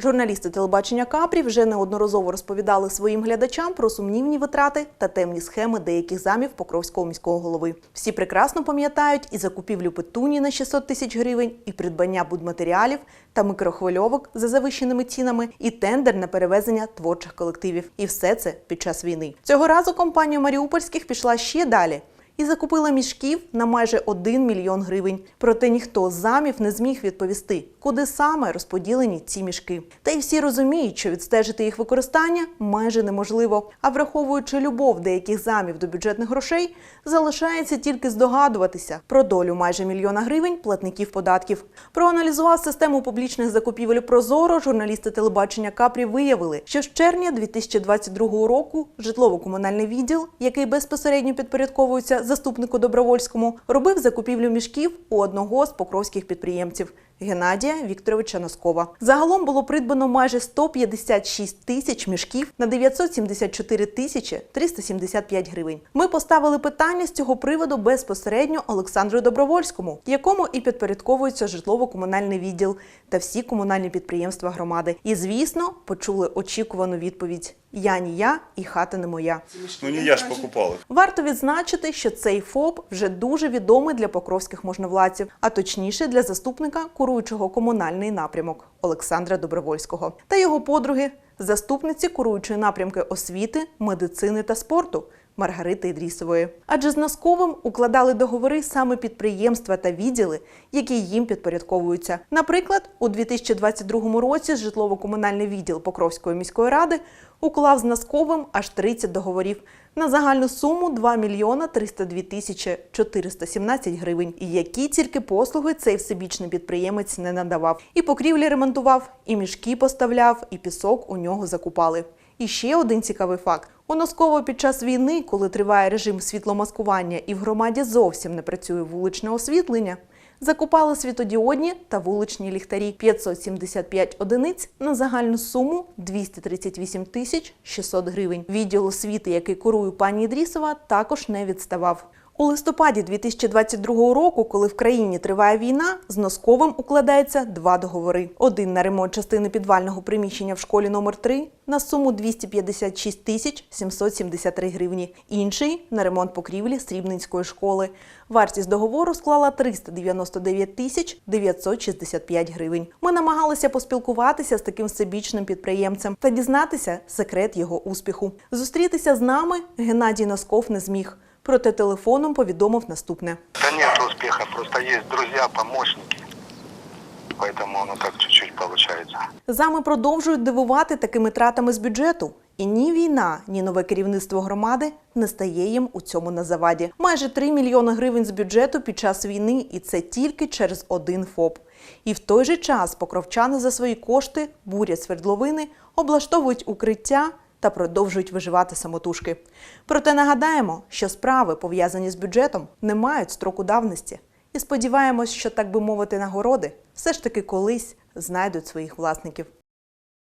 Журналісти телебачення Капрі вже неодноразово розповідали своїм глядачам про сумнівні витрати та темні схеми деяких замів Покровського міського голови. Всі прекрасно пам'ятають і закупівлю петуні на 600 тисяч гривень, і придбання будматеріалів та микрохвильовок за завищеними цінами, і тендер на перевезення творчих колективів. І все це під час війни. Цього разу компанія Маріупольських пішла ще далі і закупила мішків на майже 1 мільйон гривень. Проте ніхто з замів не зміг відповісти, куди саме розподілені ці мішки. Та й всі розуміють, що відстежити їх використання майже неможливо. А враховуючи любов деяких замів до бюджетних грошей, залишається тільки здогадуватися про долю майже мільйона гривень платників податків. Проаналізував систему публічних закупівель Прозоро. Журналісти телебачення Капрі виявили, що з червня 2022 року житлово-комунальний відділ, який безпосередньо підпорядковується заступнику Добровольському, робив закупівлю мішків у одного з покровських підприємців. Геннадія Вікторовича Носкова. Загалом було придбано майже 156 тисяч мішків на 974 тисячі 375 гривень. Ми поставили питання з цього приводу безпосередньо Олександру Добровольському, якому і підпорядковується житлово-комунальний відділ та всі комунальні підприємства громади. І звісно, почули очікувану відповідь: Я ні я і хата не моя. Ну не я ж покупал их. Варто відзначити, що цей ФОП вже дуже відомий для покровських можновладців, а точніше для заступника куруючого комунальний напрямок Олександра Добровольського та його подруги, заступниці куруючої напрямки освіти, медицини та спорту. Маргарити Ідрісової. Адже з Носковим укладали договори саме підприємства та відділи, які їм підпорядковуються. Наприклад, у 2022 році житлово-комунальний відділ Покровської міської ради уклав з Носковим аж 30 договорів на загальну суму 2 мільйона 302 тисячі 417 гривень. І які тільки послуги цей всебічний підприємець не надавав. І покрівлі ремонтував, і мішки поставляв, і пісок у нього закупали. І ще один цікавий факт: у Носково під час війни, коли триває режим світломаскування і в громаді зовсім не працює вуличне освітлення, закупали світодіодні та вуличні ліхтарі 575 одиниць на загальну суму 238 тисяч 600 гривень. Відділ освіти, який курує пані Ідрісова, також не відставав. У листопаді 2022 року, коли в країні триває війна, з Носковим укладається два договори: один на ремонт частини підвального приміщення в школі номер 3 на суму 256 тисяч 773 гривні, інший на ремонт покрівлі Срібненської школи. Вартість договору склала 399 тисяч 965 гривень. Ми намагалися поспілкуватися з таким всебічним підприємцем та дізнатися секрет його успіху. Зустрітися з нами Геннадій Носков не зміг. Проте телефоном повідомив наступне. Да нет успеха, просто есть друзья, помощники. Поэтому оно так чуть-чуть получается. Зами продовжують дивувати такими тратами з бюджету. І ні війна, ні нове керівництво громади не стає їм у цьому на заваді. Майже 3 мільйони гривень з бюджету під час війни, і це тільки через один ФОП. І в той же час покровчани за свої кошти бурять свердловини, облаштовують укриття та продовжують виживати самотужки. Проте нагадаємо, що справи, пов'язані з бюджетом, не мають строку давності. І сподіваємось, що так би мовити, нагороди все ж таки колись знайдуть своїх власників.